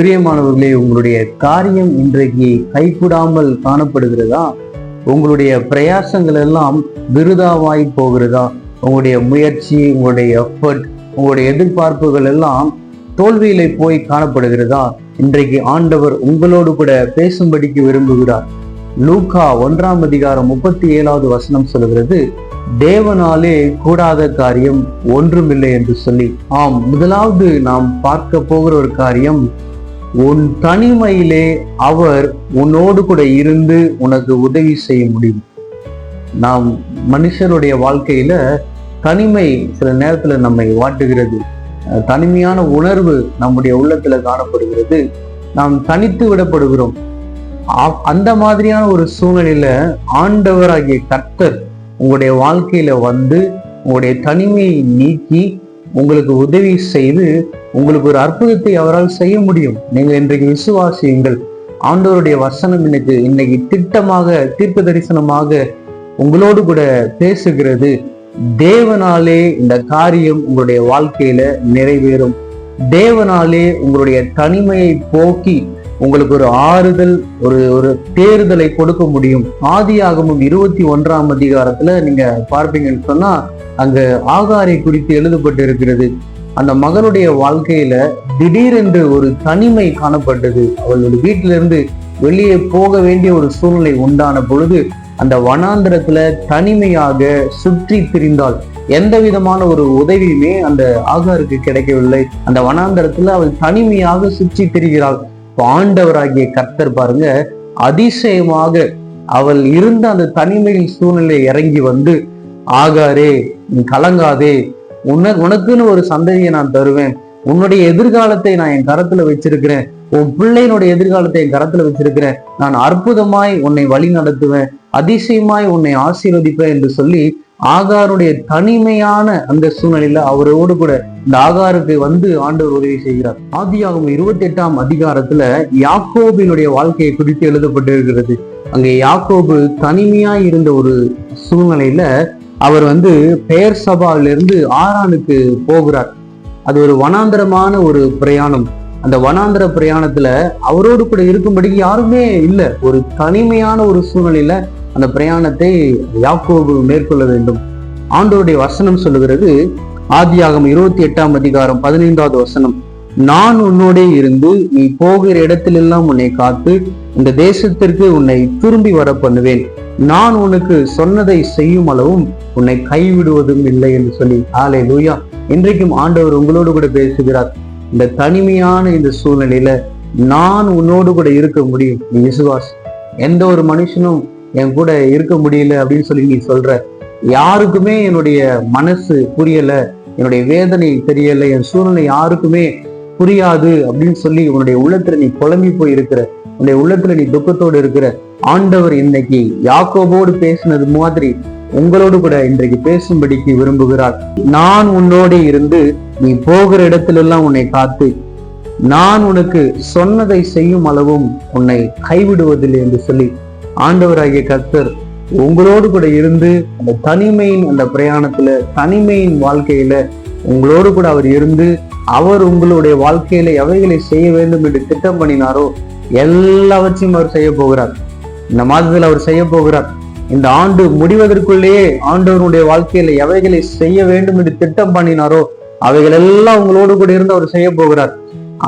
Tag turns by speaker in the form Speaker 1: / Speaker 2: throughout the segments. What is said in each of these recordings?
Speaker 1: பிரியமானவர்களே உங்களுடைய காரியம் இன்றைக்கு கைகூடாமல் காணப்படுகிறதா? உங்களுடைய பிரயாசங்கள் எல்லாம் விருதாவாய் போகிறதா? உங்களுடைய முயற்சி உங்களுடைய எஃபர்ட் உங்களுடைய எதிர்பார்ப்புகள் எல்லாம் தோல்வியில போய் காணப்படுகிறதா? இன்றைக்கு ஆண்டவர் உங்களோடு கூட பேசும்படிக்கு விரும்புகிறார். லூகா ஒன்றாம் அதிகாரம் முப்பத்தி ஏழாவது வசனம் சொல்கிறது தேவனாலே கூடாத காரியம் ஒன்றுமில்லை என்று சொல்லி. ஆம் முதலாவது நாம் பார்க்க போகிற ஒரு காரியம் உன் தனிமையிலே அவர் உன்னோடு கூட இருந்து உனக்கு உதவி செய்ய முடியும். நாம் மனுஷருடைய வாழ்க்கையில தனிமை சில நேரத்துல நம்மை வாட்டுகிறது. தனிமையான உணர்வு நம்முடைய உள்ளத்துல காணப்படுகிறது. நாம் தனித்து விடப்படுகிறோம். அந்த மாதிரியான ஒரு சூழ்நிலையில ஆண்டவராகிய கர்த்தர் உங்களுடைய வாழ்க்கையில வந்து உங்களுடைய தனிமையை நீக்கி உங்களுக்கு உதவி செய்து உங்களுக்கு ஒரு அற்புதத்தை அவரால் செய்ய முடியும். நீங்கள் இன்றைக்கு விசுவாசியுங்கள். ஆண்டவருடைய வசனம் இன்னைக்கு இன்னைக்கு திட்டமாக தீர்க்க தரிசனமாக உங்களோடு கூட பேசுகிறது. தேவனாலே இந்த காரியம் உங்களுடைய வாழ்க்கையில நிறைவேறும். தேவனாலே உங்களுடைய தனிமையை போக்கி உங்களுக்கு ஒரு ஆறுதல் ஒரு ஒரு தேறுதலை கொடுக்க முடியும். ஆதியாகமும் இருபத்தி ஒன்றாம் அதிகாரத்துல நீங்க பார்ப்பீங்கன்னு சொன்னா அங்க ஆகாரை குறித்து எழுதப்பட்டு இருக்கிறது அந்த மகனுடைய வாழ்க்கையில திடீரென்று ஒரு தனிமை காணப்பட்டது. அவளுடைய வீட்டிலிருந்து வெளியே போக வேண்டிய ஒரு சூழ்நிலை உண்டான பொழுது அந்த வனாந்திரத்துல தனிமையாக சுற்றி திரிந்தாள். எந்த விதமான ஒரு உதவியுமே அந்த ஆகாருக்கு கிடைக்கவில்லை. அந்த வனாந்திரத்துல அவள் தனிமையாக சுற்றி திரிகிறாள். பாண்டவராகிய ஆண்டவராகிய கர்த்தர் பாருங்க அதிசயமாக அவள் இருந்த அந்த தனிமையின் சூழ்நிலை இறங்கி வந்து ஆகாரே நீ கலங்காதே. உன்ன உனக்குன்னு ஒரு சந்ததியை நான் தருவேன். உன்னுடைய எதிர்காலத்தை நான் என் கரத்துல வச்சிருக்கிறேன். உன் பிள்ளையினுடைய எதிர்காலத்தை என் கரத்துல வச்சிருக்கிறேன். நான் அற்புதமாய் உன்னை வழி நடத்துவேன். அதிசயமாய் உன்னை ஆசீர்வதிப்பேன் என்று சொல்லி ஆகாருடைய தனிமையான அந்த சூழ்நிலையில அவரோடு கூட இந்த ஆகாருக்கு வந்து ஆண்டவர் உதவி செய்கிறார். ஆதியாகும் இருபத்தி எட்டாம் அதிகாரத்துல யாக்கோபினுடைய வாழ்க்கையை குறித்து எழுதப்பட்டிருக்கிறது. அங்கே யாக்கோபு தனிமையாய் இருந்த ஒரு சூழ்நிலையில அவர் வந்து பெயர் சபாவிலிருந்து ஆரானுக்கு போகிறார். அது ஒரு வனாந்தரமான ஒரு பிரயாணம். அந்த வனாந்தர பிரயாணத்துல அவரோடு கூட இருக்கும்படிக்கு யாருமே இல்லை. ஒரு தனிமையான ஒரு சூழ்நிலையில அந்த பிரயாணத்தை யாக்கோபு மேற்கொள்ள வேண்டும். ஆண்டோருடைய வசனம் சொல்லுகிறது ஆதியாகம் இருபத்தி எட்டாம் அதிகாரம் பதினைந்தாவது வசனம். நான் உன்னோடே இருந்து நீ போகிற இடத்திலெல்லாம் உன்னை காத்து இந்த தேசத்திற்கு உன்னை திரும்பி வர பண்ணுவேன். நான் உனக்கு சொன்னதை செய்யும் அளவும் உன்னை கைவிடுவதும் இல்லை என்று சொல்லி. ஆலே லூயா இன்றைக்கும் ஆண்டவர் உங்களோடு கூட பேசுகிறார். இந்த தனிமையான இந்த சூழ்நிலையில நான் உன்னோடு கூட இருக்க முடியும். நீ விசுவாஸ் எந்த ஒரு மனுஷனும் என் கூட இருக்க முடியல அப்படின்னு சொல்லி நீ சொல்ற. யாருக்குமே என்னுடைய மனசு புரியல. என்னுடைய வேதனை தெரியல. என் சூழ்நிலை யாருக்குமே புரியாது அப்படின்னு சொல்லி உன்னுடைய உள்ளத்துல நீ குழம்பி போய் இருக்கிற உன்னுடைய உள்ளத்துல நீ துக்கத்தோடு இருக்கிற ஆண்டவர் இன்னைக்கு யாக்கோபோடு பேசினது மாதிரி உங்களோடு கூட இன்றைக்கு பேசும்படிக்கு விரும்புகிறார். நான் உன்னோடு இருந்து நீ போகிற இடத்திலெல்லாம் உன்னை காத்து நான் உனக்கு சொன்னதை செய்யும் அளவும் உன்னை கைவிடுவதில்லை என்று சொல்லி ஆண்டவராகிய கர்த்தர் உங்களோடு கூட இருந்து அந்த தனிமையின் அந்த பிரயாணத்துல தனிமையின் வாழ்க்கையில உங்களோடு கூட அவர் இருந்து அவர் உங்களுடைய வாழ்க்கையில எவைகளை செய்ய வேண்டும் என்று திட்டம் பண்ணினாரோ எல்லாவற்றையும் அவர் செய்ய போகிறார். இந்த மாதத்தில் அவர் செய்ய போகிறார். இந்த ஆண்டு முடிவதற்குள்ளேயே ஆண்டவருடைய வாழ்க்கையில எவைகளை செய்ய வேண்டும் என்று திட்டம் பண்ணினாரோ அவைகள் எல்லாம் உங்களோடு கூட இருந்து அவர் செய்ய போகிறார்.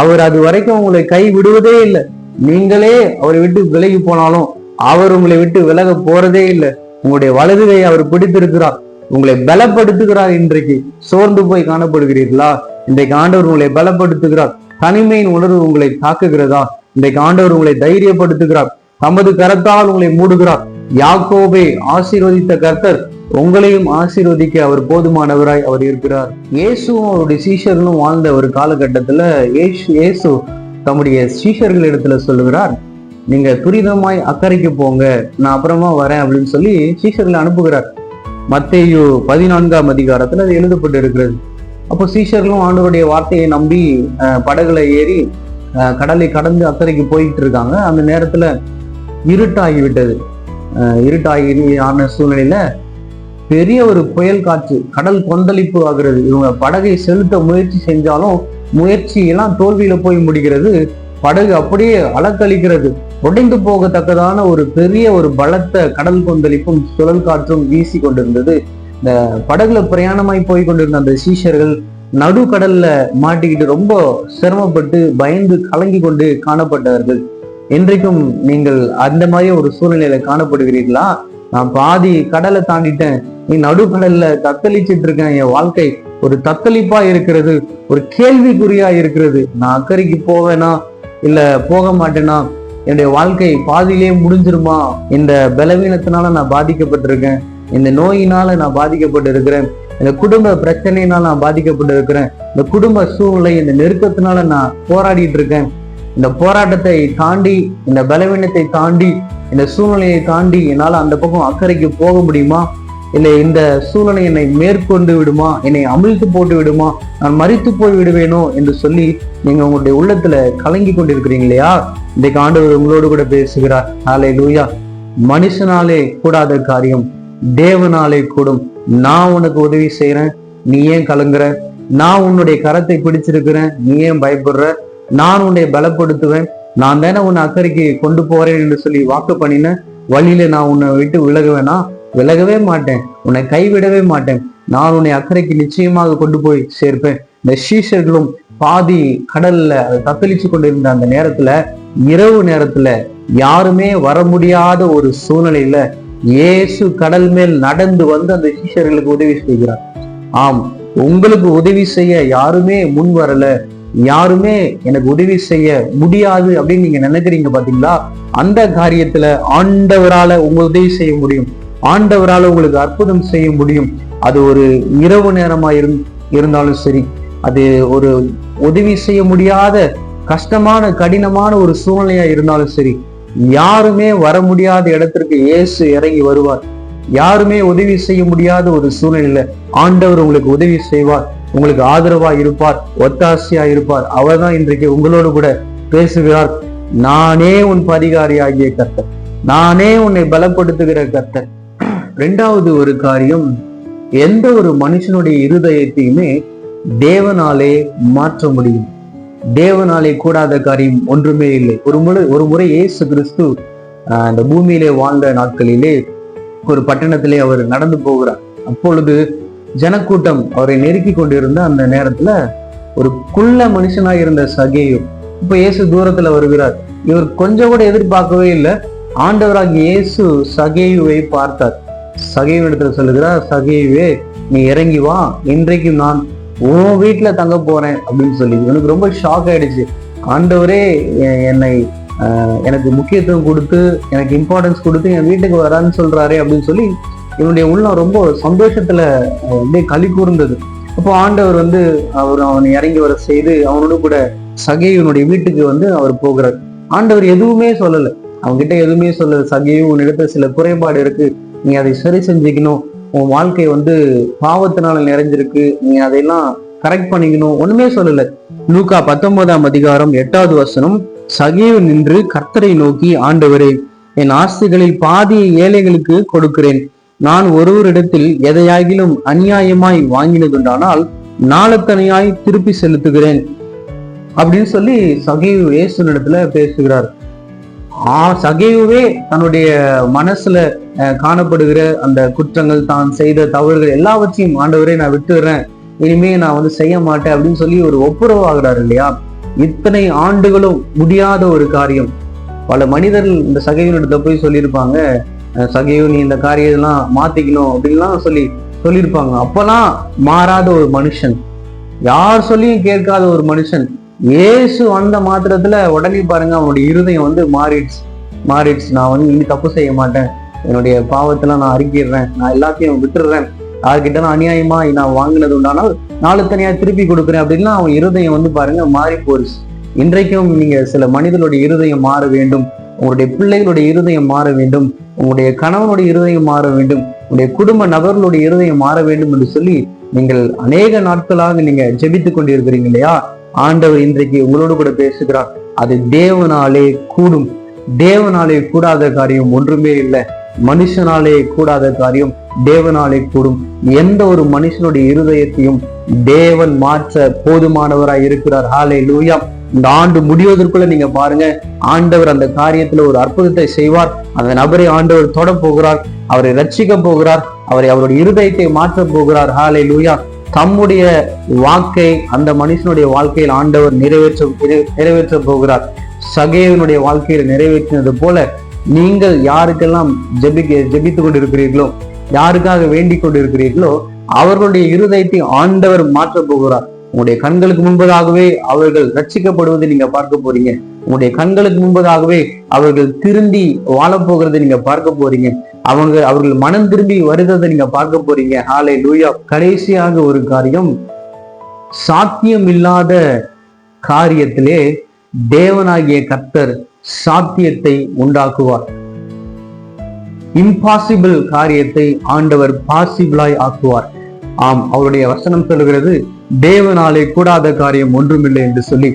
Speaker 1: அவர் அது வரைக்கும் உங்களை கை விடுவதே இல்லை. நீங்களே அவரை விட்டு விலகி போனாலும் அவர் உங்களை விட்டு விலக போறதே இல்லை. உங்களுடைய வலதுகை அவர் பிடித்திருக்கிறார். உங்களை பலப்படுத்துகிறார் இன்றைக்கு. சோர்ந்து போய் காணப்படுகிறீர்களா? இன்றைக்கு ஆண்டவர் உங்களை பலப்படுத்துகிறார். தனிமையின் உணர்வு உங்களை தாக்குகிறதா? இன்றைக்கு ஆண்டவர் உங்களை தைரியப்படுத்துகிறார். தமது கரத்தால் உங்களை மூடுகிறார். யாக்கோபை ஆசீர்வதித்த கர்த்தர் உங்களையும் ஆசீர்வதிக்க அவர் போதுமானவராய் அவர் இருக்கிறார். இயேசுவும் அவருடைய சீஷர்களும் வாழ்ந்த ஒரு காலகட்டத்துல இயேசு இயேசு தம்முடைய சீஷர்களிடத்துல சொல்லுகிறார் நீங்க துரிதமாய் அக்கறைக்கு போங்க. நான் அப்புறமா வரேன் அப்படின்னு சொல்லி சீஷர்களை அனுப்புகிறார். மத்தேயு பதினான்காம் அதிகாரத்தில் அது எழுதப்பட்டு இருக்கிறது அப்போ சீஷர்களும் ஆண்டவருடைய வார்த்தையை நம்பி படகுல ஏறி கடலை கடந்து அக்கறைக்கு போயிட்டு இருக்காங்க அந்த நேரத்தில் இருட்டாகிவிட்டது. இருட்டாகி ஆன சூழ்நிலையில பெரிய ஒரு புயல் காற்று கடல் கொந்தளிப்பு ஆகிறது. இவங்க படகை செலுத்த முயற்சி செஞ்சாலும் முயற்சி எல்லாம் தோல்வியில போய் முடிகிறது. படகு அப்படியே அலக்களிக்கிறது உடைந்து போகத்தக்கதான ஒரு பெரிய ஒரு பலத்த கடல் கொந்தளிப்பும் சுழல் காற்றும் வீசி கொண்டிருந்தது. இந்த படகுல பிரயாணமாய் போய் கொண்டிருந்த அந்த சீஷர்கள் நடுக்கடல்ல மாட்டிக்கிட்டு ரொம்ப சிரமப்பட்டு பயந்து கலங்கி கொண்டு காணப்பட்டார்கள். இன்றைக்கும் நீங்கள் அந்த மாதிரி ஒரு சூழ்நிலையில காணப்படுகிறீர்களா? நான் பாதி கடலை தாண்டிட்டேன். நீ நடுக்கடல்ல தத்தளிச்சிட்டு இருக்கேன் என் வாழ்க்கை ஒரு தத்தளிப்பா இருக்கிறது ஒரு கேள்விக்குறியா இருக்கிறது. நான் அக்கறைக்கு போவேனா? இல்ல போக மாட்டேனா? என்னுடைய வாழ்க்கை பாதியிலேயே முடிஞ்சிருமா? இந்த பலவீனத்தினால நான் பாதிக்கப்பட்டிருக்கேன். இந்த நோயினால நான் பாதிக்கப்பட்டு இருக்கிறேன் இந்த குடும்ப பிரச்சனையினால நான் பாதிக்கப்பட்டு இருக்கிறேன் இந்த குடும்ப சூழ்நிலை இந்த நெருக்கத்தினால நான் போராடிட்டு இருக்கேன் இந்த போராட்டத்தை தாண்டி இந்த பலவீனத்தை தாண்டி இந்த சூழ்நிலையை தாண்டி என்னால் அந்த பக்கம் அக்கறைக்கு போக முடியுமா? இல்லை இந்த சூழ்நிலை என்னை மேற்கொண்டு விடுமா? என்னை அமிழ்த்து போட்டு விடுமா? நான் மறித்து போய் விடுவேனோ என்று சொல்லி நீங்க உங்களுடைய உள்ளத்துல கலங்கி கொண்டிருக்கிறீங்க இல்லையா? இன்றைக்கு ஆண்டவர் உங்களோடு கூட பேசுகிறார். நாளை லூயா மனுஷனாலே கூடாத காரியம் தேவனாலே கூடும். நான் உனக்கு உதவி செய்யறேன் நீ ஏன் கலங்குற? நான் உன்னுடைய கரத்தை பிடிச்சிருக்கிறேன் நீ ஏன் பயப்படுற? நான் உன்னை பலப்படுத்துவேன் நான் தானே உன்னை அக்கறைக்கு கொண்டு போறேன் என்று சொல்லி வாக்கு பண்ணினேன் வழியில நான் உன்னை விட்டு விலகுவேனா? விலகவே மாட்டேன். உன்னை கைவிடவே மாட்டேன். நான் உன்னை அக்கறைக்கு நிச்சயமாக கொண்டு போய் சேர்ப்பேன். இந்த சீஷர்களும் பாதி கடல்ல தத்தளிச்சு கொண்டிருந்த அந்த நேரத்துல இரவு நேரத்துல யாருமே வர முடியாத ஒரு சூழ்நிலையில இயேசு கடல் மேல் நடந்து வந்து அந்த சீஷர்களுக்கு உதவி செய்கிறார். ஆம் உங்களுக்கு உதவி செய்ய யாருமே முன் வரல. யாருமே எனக்கு உதவி செய்ய முடியாது அப்படின்னு நீங்க நினைக்கிறீங்க பாத்தீங்களா? அந்த காரியத்துல ஆண்டவரால உங்க உதவி செய்ய முடியும். ஆண்டவரால உங்களுக்கு அற்புதம் செய்ய முடியும். அது ஒரு இரவு நேரமா இருந் இருந்தாலும் சரி அது ஒரு உதவி செய்ய முடியாத கஷ்டமான கடினமான ஒரு சூழ்நிலையா இருந்தாலும் சரி யாருமே வர முடியாத இடத்திற்கு இயேசு இறங்கி வருவார். யாருமே உதவி செய்ய முடியாத ஒரு சூழ்நிலையில ஆண்டவர் உங்களுக்கு உதவி செய்வார். உங்களுக்கு ஆதரவா இருப்பார் ஒத்தாசையா இருப்பார். அவர்தான் இன்றைக்கு உங்களோடு கூட பேசுகிறார். நானே உன் பரிகாரி ஆகிய கர்த்தர். நானே உன்னை பலப்படுத்துகிற கர்த்தர். ரெண்டாவது ஒரு காரியம் எந்த ஒரு மனுஷனுடைய இருதயத்தையுமே தேவனாலே மாற்ற முடியும். தேவனாலே கூடாத காரியம் ஒன்றுமே இல்லை. ஒரு முறை ஒரு முறை இயேசு கிறிஸ்து ஆஹ், பூமியிலே வாழ்ந்த நாட்களிலே ஒரு பட்டணத்திலே அவர் நடந்து போகிறார். அப்பொழுது ஜனக்கூட்டம் அவரை நெருக்கி கொண்டிருந்த அந்த நேரத்துல ஒரு குள்ள மனுஷனாக இருந்த சகேயு இப்ப இயேசு தூரத்துல வருகிறார். இவர் கொஞ்சம் கூட எதிர்பார்க்கவே இல்லை. ஆண்டவராக இயேசு சகேயுவை பார்த்தார். சகைவனிடத்தில் சொல்லுகிறார் சகைவே நீ இறங்கி வா. இன்றைக்கு நான் உன் வீட்டில் தங்க போறேன் அப்படின்னு சொல்லி. எனக்கு ரொம்ப ஷாக் ஆயிடுச்சு. ஆண்டவரே என்னை எனக்கு முக்கியத்துவம் கொடுத்து எனக்கு இம்பார்ட்டன்ஸ் கொடுத்து என் வீட்டுக்கு வரான்னு சொல்றாரே அப்படின்னு சொல்லி இவனுடைய உள்ளம் ரொம்ப சந்தோஷத்துல அப்படியே களி கூர்ந்தது. அப்போ ஆண்டவர் வந்து அவர் அவனை இறங்கி வர செய்து அவனோட கூட சகையனுடைய வீட்டுக்கு வந்து அவர் போகிறார். ஆண்டவர் எதுவுமே சொல்லலை. அவன்கிட்ட எதுவுமே சொல்லல. சகையும் உன்னிடத்துல சில குறைபாடு இருக்கு. நீ அதை சரி செஞ்சுக்கணும். உன் வாழ்க்கை வந்து பாவத்தினால நிறைஞ்சிருக்கு. நீ அதையெல்லாம் கரெக்ட் பண்ணிக்கணும். ஒண்ணுமே சொல்லல. லூக்கா பத்தொன்பதாம் அதிகாரம் எட்டாவது வசனம் சகைவு நின்று கர்த்தரை நோக்கி ஆண்டவரே என் ஆஸ்திகளில் பாதியை ஏழைகளுக்கு கொடுக்கிறேன். நான் ஒருவரிடத்தில் எதையாகிலும் அநியாயமாய் வாங்கினதுண்டானால் நாளத்தனையாய் திருப்பி செலுத்துகிறேன். அப்படின்னு சொல்லி சகைவு இயேசுனிடத்துல பேசுகிறார். ஆ தன்னுடைய மனசுல அஹ், காணப்படுகிற அந்த குற்றங்கள் தான் செய்த தவறுகள் எல்லாவற்றையும் ஆண்டவரே நான் விட்டுடுறேன் இனிமே நான் வந்து செய்ய மாட்டேன் அப்படின்னு சொல்லி ஒரு ஒப்புரவாகிறார் இல்லையா? இத்தனை ஆண்டுகளும் முடியாத ஒரு காரியம். பல மனிதர்கள் இந்த சகைவனிடத்துல போய் சொல்லியிருப்பாங்க அஹ், சகைவு நீ இந்த காரியெல்லாம் மாத்திக்கணும் அப்படின்லாம் சொல்லி சொல்லியிருப்பாங்க. அப்பெல்லாம் மாறாத ஒரு மனுஷன். யார் சொல்லியும் கேட்காத ஒரு மனுஷன். இயேசு வந்த மாத்திரத்துல உடனே பாருங்க அவனுடைய இருதயம் வந்து மாறிடுச்சு. மாறிடுச்சு. நான் வந்து இனி தப்பு செய்ய மாட்டேன். என்னுடைய பாவத்தெல்லாம் நான் அறிக்கிடுறேன். நான் எல்லாத்தையும் விட்டுடுறேன். யார்கிட்ட நான் அநியாயமா நான் வாங்கினது உண்டானால் நாலு தனியா திருப்பி கொடுக்குறேன் அப்படின்னா அவன் இருதயம் வந்து பாருங்க மாறி போச்சு இன்றைக்கும் நீங்க சில மனிதனுடைய இருதயம் மாற வேண்டும். உங்களுடைய பிள்ளைகளுடைய இருதயம் மாற வேண்டும். உங்களுடைய கணவனுடைய இருதயம் மாற வேண்டும். உங்களுடைய குடும்ப நபர்களுடைய இருதயம் மாற வேண்டும் என்று சொல்லி நீங்கள் அநேக நாட்களாக நீங்க ஜெபித்துக் கொண்டிருக்கிறீங்க இல்லையா? ஆண்டவர் இன்றைக்கு உங்களோடு கூட பேசுகிறார். அது தேவனாலே கூடும். தேவனாலே கூடாத காரியம் ஒன்றுமே இல்லை. மனுஷனாலே கூடாத காரியம் தேவனாலே கூடும். எந்த ஒரு மனுஷனுடைய இருதயத்தையும் தேவன் மாற்ற போதுமானவராய் இருக்கிறார். ஹாலே லூயா இந்த ஆண்டு முடிவதற்குள்ள நீங்க பாருங்க. ஆண்டவர் அந்த காரியத்துல ஒரு அற்புதத்தை செய்வார். அந்த நபரை ஆண்டவர் தொட போகிறார். அவரை ரட்சிக்க போகிறார். அவரை அவருடைய இருதயத்தை மாற்ற போகிறார். ஹாலே லூயா தம்முடைய வாக்கை அந்த மனுஷனுடைய வாழ்க்கையில் ஆண்டவர் நிறைவேற்ற நிறைவேற்ற போகிறார். சகேவனுடைய வாழ்க்கையில் நிறைவேற்றினது போல நீங்கள் யாருக்கெல்லாம் ஜெபிக்க ஜெபித்துக் கொண்டிருக்கிறீர்களோ யாருக்காக வேண்டிக் கொண்டிருக்கிறீர்களோ அவர்களுடைய இருதயத்தை ஆண்டவர் மாற்றப் போகிறார். உங்களுடைய கண்களுக்கு முன்பதாகவே அவர்கள் ரட்சிக்கப்படுவதை நீங்க பார்க்க போறீங்க. உங்களுடைய கண்களுக்கு முன்பதாகவே அவர்கள் திருந்தி வாழப்போகிறதை நீங்க பார்க்க போறீங்க. அவங்க அவர்கள் மனம் திரும்பி வருகிறதை நீங்க பார்க்க போறீங்க. ஆலை லூயா கடைசியாக ஒரு காரியம் சாத்தியம் இல்லாத காரியத்திலே தேவனாகிய கர்த்தர் சாத்தியத்தை உண்டாக்குவார். இம்பாசிபிள் காரியத்தை ஆண்டவர் பாசிபிளாய் ஆக்குவார். ஆம் அவருடைய வசனம் சொல்லுகிறது தேவனாலே கூடாத காரியம் ஒன்றுமில்லை என்று சொல்லி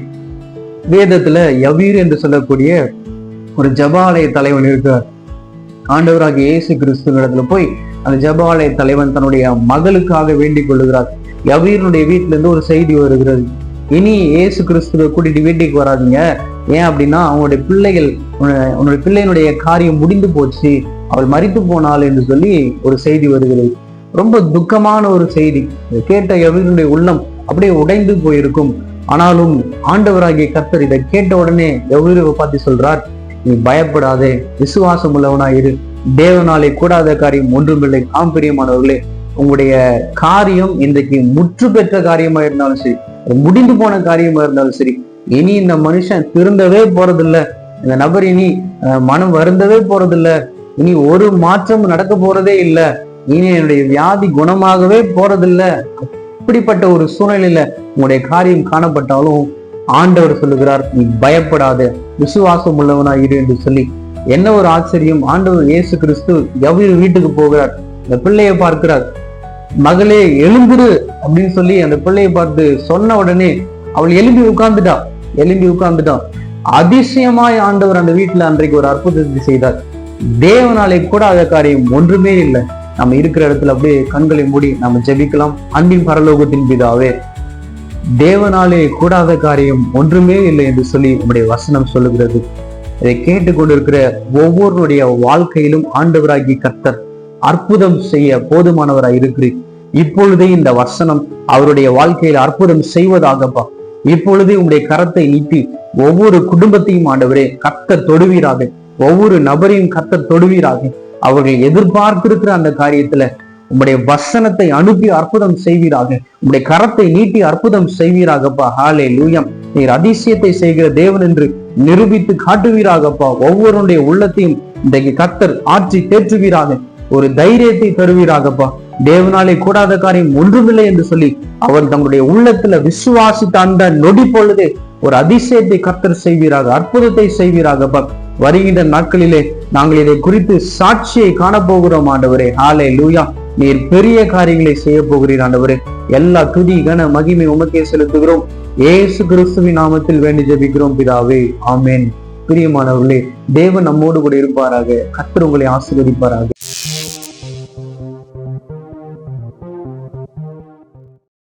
Speaker 1: வேதத்துல யவீர் என்று சொல்லக்கூடிய ஒரு ஜபாலய தலைவன் இருக்கார் ஆண்டவராக இயேசு கிறிஸ்துவிடத்துல போய் அந்த ஜபாலய தலைவன் தன்னுடைய மகளுக்காக வேண்டிக் கொள்ளுகிறார். யவீரனுடைய வீட்டுல இருந்து ஒரு செய்தி வருகிறது. இனி இயேசு கிறிஸ்துவை கூட்டிட்டு வீட்டுக்கு வராதீங்க. ஏன் அப்படின்னா அவங்களுடைய பிள்ளைகள் உன்னுடைய பிள்ளையினுடைய காரியம் முடிந்து போச்சு. அவள் மறித்து போனாள் என்று சொல்லி ஒரு செய்தி வருகிறது. ரொம்ப துக்கமான ஒரு செய்தி. கேட்ட எவருடைய உள்ளம் அப்படியே உடைந்து போயிருக்கும். ஆனாலும் ஆண்டவராகிய கர்த்தர் இதை கேட்ட உடனே எவ்வளவு பார்த்து சொல்றார் நீ பயப்படாதே விசுவாசம் உள்ளவனா இரு தேவனாலே கூடாத காரியம் ஒன்றுமில்லை. ஆம் பிரியமானவர்களே உங்களுடைய காரியம் இன்றைக்கு முற்று பெற்ற காரியமா இருந்தாலும் சரி முடிந்து போன காரியமா இருந்தாலும் சரி இனி இந்த மனுஷன் திருந்தவே போறதில்ல. இந்த நபர் இனி மனம் வருந்தவே போறதில்ல. இனி ஒரு மாற்றம் நடக்க போறதே இல்ல. இனி என்னுடைய வியாதி குணமாகவே போறதில்ல. அப்படிப்பட்ட ஒரு சூழ்நிலையில உங்களுடைய காரியம் காணப்பட்டாலும் ஆண்டவர் சொல்லுகிறார் நீ பயப்படாத விசுவாசம் உள்ளவனா இரு என்று சொல்லி என்ன ஒரு ஆச்சரியம் ஆண்டவர் இயேசு கிறிஸ்து எவ்வளவு வீட்டுக்கு போகிறார் இந்த பிள்ளையை பார்க்கிறார். மகளே எழுந்துரு அப்படின்னு சொல்லி அந்த பிள்ளையை பார்த்து சொன்ன உடனே அவள் எழும்பி உட்கார்ந்துட்டா எழும்பி உட்கார்ந்துட்டா. அதிசயமாய் ஆண்டவர் அந்த வீட்டுல அன்றைக்கு ஒரு அற்புதத்தை செய்தார். தேவனாலே கூடாத காரியம் ஒன்றுமே இல்லை. நம்ம இருக்கிற இடத்துல அப்படியே கண்களை மூடி நம்ம ஜெபிக்கலாம். அன்பின் பரலோகத்தின் பிதாவே தேவனாலே கூடாத காரியம் ஒன்றுமே இல்லை என்று சொல்லி நம்முடைய வசனம் சொல்லுகிறது. இதை கேட்டுக்கொண்டிருக்கிற ஒவ்வொருடைய வாழ்க்கையிலும் ஆண்டவராகி கர்த்தர் அற்புதம் செய்ய போதுமானவராக இருக்கிறீர். இப்பொழுதே இந்த வசனம் அவருடைய வாழ்க்கையில் அற்புதம் செய்வதாகப்பா. இப்பொழுதே உங்களுடைய கரத்தை நீட்டி ஒவ்வொரு குடும்பத்தையும் ஆண்டவரே கர்த்தர் தொடுவீராக. ஒவ்வொரு நபரையும் கர்த்தர் தொடுவீராக. அவர்கள் எதிர்பார்த்திருக்கிற அந்த காரியத்துல உங்களுடைய வசனத்தை அனுப்பி அற்புதம் செய்வீராக. உங்களுடைய கரத்தை நீட்டி அற்புதம் செய்வீராகப்பா. ஹாலே லூயம் நீர் அதிசயத்தை செய்கிற தேவன் என்று நிரூபித்து காட்டுவீராகப்பா. ஒவ்வொருடைய உள்ளத்தையும் இன்றைக்கு கத்தர் ஆட்சி தேற்றுவீராக. ஒரு தைரியத்தை தருவீராகப்பா. தேவனாலே கூடாத காரியம் ஒன்றுமில்லை என்று சொல்லி அவர் தங்களுடைய உள்ளத்துல விசுவாசித்த அந்த நொடி பொழுது ஒரு அதிசயத்தை கர்த்தர் செய்வீராக அற்புதத்தை செய்வீராகப்பா. வருகின்ற நாட்களிலே நாங்கள் இதை குறித்து சாட்சியை காணப்போகிறோம் ஆண்டவரே. ஹாலே லூயா நீர் பெரிய காரியங்களை செய்ய போகிறீர் ஆண்டவரே. எல்லா துதி கன மகிமை உமக்கே செலுத்துகிறோம். ஏசு கிறிஸ்துவின் நாமத்தில் வேண்டி ஜெபிக்கிறோம் பிதாவே. ஆமேன். பிரியமானவர்களே தேவன் நம்மோடு கூட இருப்பாராக. கர்த்தர் உங்களை ஆசீர்வதிப்பாராக.